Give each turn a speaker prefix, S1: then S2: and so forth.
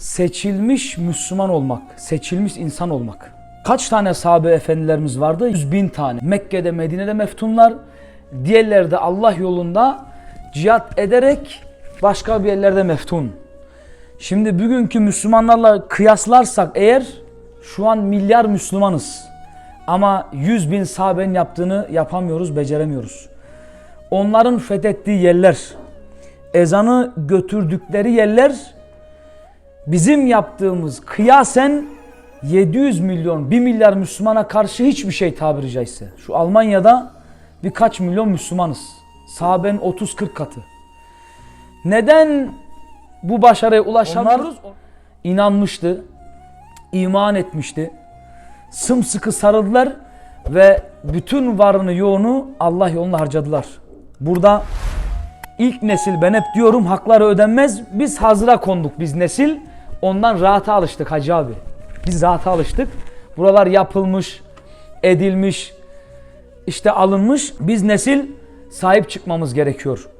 S1: seçilmiş Müslüman olmak, seçilmiş insan olmak. Kaç tane sahabe efendilerimiz vardı? Yüz bin tane. Mekke'de, Medine'de meftunlar. Diğerleri de Allah yolunda cihat ederek başka bir yerlerde meftun. Şimdi bugünkü Müslümanlarla kıyaslarsak eğer şu an milyar Müslümanız. Ama 100 bin sahabenin yaptığını yapamıyoruz, beceremiyoruz. Onların fethettiği yerler, ezanı götürdükleri yerler bizim yaptığımız kıyasen 700 milyon, 1 milyar Müslümana karşı hiçbir şey tabiri caizse. Şu Almanya'da birkaç milyon Müslümanız. Sahabenin 30-40 katı. Neden bu başarıya ulaşamıyoruz? İnanmıştı, iman etmişti. Sımsıkı sarıldılar ve bütün varını yoğunu Allah yolunda harcadılar. Burada ilk nesil ben hep diyorum hakları ödenmez. Biz hazıra konduk biz nesil. Ondan rahata alıştık hacı abi. Biz rahata alıştık. Buralar yapılmış, edilmiş, işte alınmış. Biz nesil sahip çıkmamız gerekiyor.